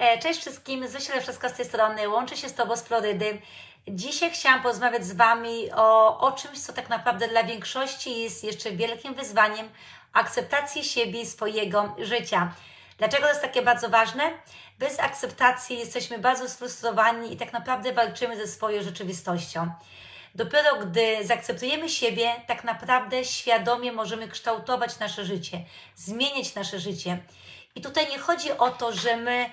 E, Cześć wszystkim, Zosia Leszewska z tej strony, łączę się z Tobą z Florydy. Dzisiaj chciałam porozmawiać z Wami o, o czymś, co tak naprawdę dla większości jest jeszcze wielkim wyzwaniem akceptacji siebie i swojego życia. Dlaczego to jest takie bardzo ważne? Bez akceptacji jesteśmy bardzo sfrustrowani i tak naprawdę walczymy ze swoją rzeczywistością. Dopiero gdy zaakceptujemy siebie, tak naprawdę świadomie możemy kształtować nasze życie, zmieniać nasze życie. I tutaj nie chodzi o to, że my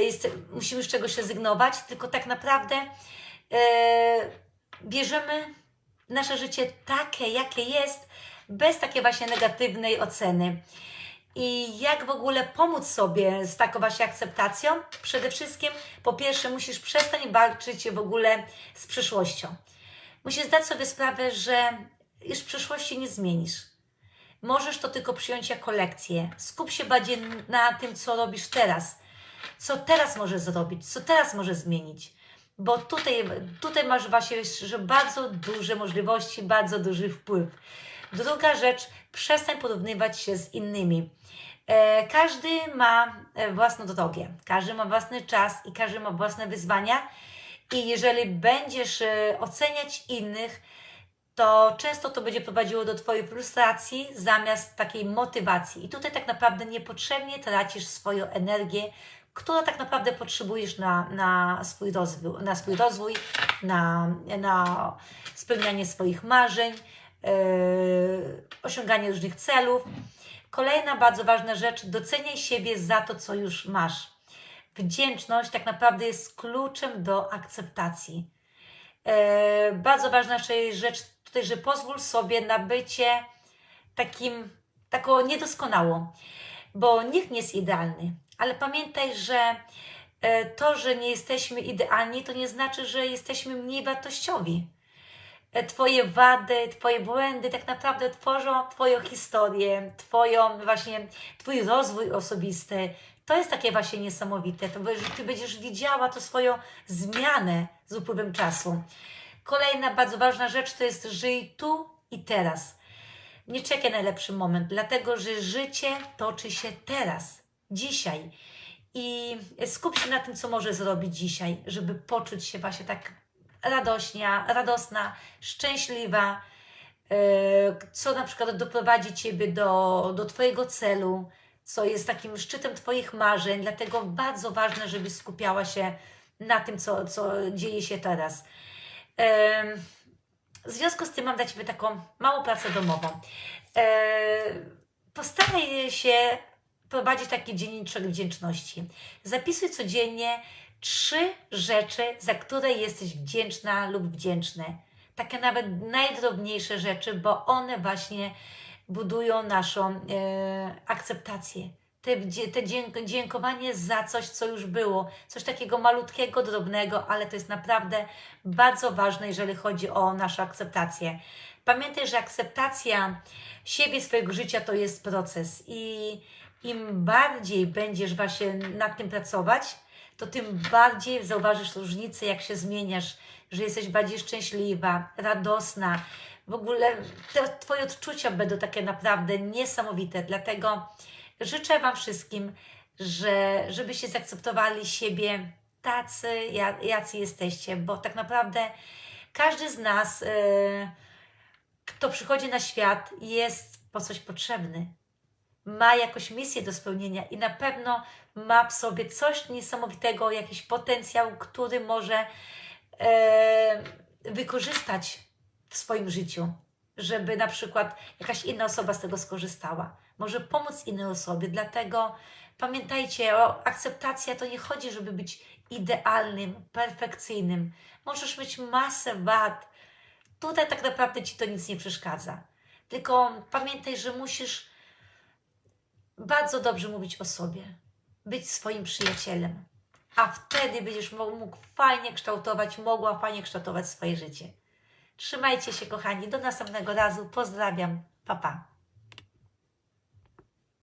jest, musimy z czegoś rezygnować, tylko tak naprawdę e, bierzemy nasze życie takie, jakie jest, bez takiej właśnie negatywnej oceny. I jak w ogóle pomóc sobie z taką właśnie akceptacją? Przede wszystkim, po pierwsze, musisz przestać walczyć w ogóle z przyszłością. Musisz zdać sobie sprawę, że już przyszłości nie zmienisz. Możesz to tylko przyjąć jako lekcję. Skup się bardziej na tym, co robisz teraz. Co teraz możesz zrobić, co teraz możesz zmienić. Bo tutaj, tutaj masz właśnie że bardzo duże możliwości, bardzo duży wpływ. Druga rzecz, przestań porównywać się z innymi. E, każdy ma e, własną drogę, każdy ma własny czas i każdy ma własne wyzwania. I jeżeli będziesz e, oceniać innych, to często to będzie prowadziło do Twojej frustracji zamiast takiej motywacji. I tutaj tak naprawdę niepotrzebnie tracisz swoją energię, którą tak naprawdę potrzebujesz na, na, swój, rozwój, na swój rozwój, na, na spełnianie swoich marzeń, yy, osiąganie różnych celów. Kolejna bardzo ważna rzecz, doceniaj siebie za to, co już masz. Wdzięczność tak naprawdę jest kluczem do akceptacji. E, bardzo ważna rzecz tutaj, że pozwól sobie na bycie takim, taką niedoskonałą, bo nikt nie jest idealny, ale pamiętaj, że e, to, że nie jesteśmy idealni, to nie znaczy, że jesteśmy mniej wartościowi. E, Twoje wady, Twoje błędy tak naprawdę tworzą Twoją historię, Twoją właśnie, Twój rozwój osobisty. To jest takie właśnie niesamowite. To będziesz, ty będziesz widziała to swoją zmianę z upływem czasu. Kolejna bardzo ważna rzecz to jest żyj tu i teraz. Nie czekaj na lepszy moment, dlatego że życie toczy się teraz, dzisiaj. I skup się na tym, co możesz zrobić dzisiaj, żeby poczuć się właśnie tak radośnie, radosna, szczęśliwa, yy, co na przykład doprowadzi Ciebie do, do Twojego celu, co jest takim szczytem Twoich marzeń, dlatego bardzo ważne, żebyś skupiała się na tym, co, co dzieje się teraz. W związku z tym mam dla Ciebie taką małą pracę domową. Em, Postaraj się prowadzić taki dzienniczek wdzięczności. Zapisuj codziennie trzy rzeczy, za które jesteś wdzięczna lub wdzięczny. Takie nawet najdrobniejsze rzeczy, bo one właśnie budują naszą e, akceptację. Te, te dzięk- dziękowanie za coś, co już było, coś takiego malutkiego, drobnego, ale to jest naprawdę bardzo ważne, jeżeli chodzi o naszą akceptację. Pamiętaj, że akceptacja siebie, swojego życia to jest proces i im bardziej będziesz właśnie nad tym pracować, to tym bardziej zauważysz różnicę, jak się zmieniasz, że jesteś bardziej szczęśliwa, radosna. W ogóle te Twoje odczucia będą takie naprawdę niesamowite. Dlatego życzę Wam wszystkim, że, żebyście zaakceptowali siebie tacy, ja- jacy jesteście, bo tak naprawdę każdy z nas, e, kto przychodzi na świat, jest po coś potrzebny ma jakąś misję do spełnienia i na pewno ma w sobie coś niesamowitego, jakiś potencjał, który może e, wykorzystać w swoim życiu, żeby na przykład jakaś inna osoba z tego skorzystała. Może pomóc innej osobie. Dlatego pamiętajcie, o akceptacja to nie chodzi, żeby być idealnym, perfekcyjnym. Możesz mieć masę wad. Tutaj tak naprawdę ci to nic nie przeszkadza. Tylko pamiętaj, że musisz bardzo dobrze mówić o sobie, być swoim przyjacielem, a wtedy będziesz mógł fajnie kształtować, mogła fajnie kształtować swoje życie. Trzymajcie się, kochani, do następnego razu. Pozdrawiam, pa pa.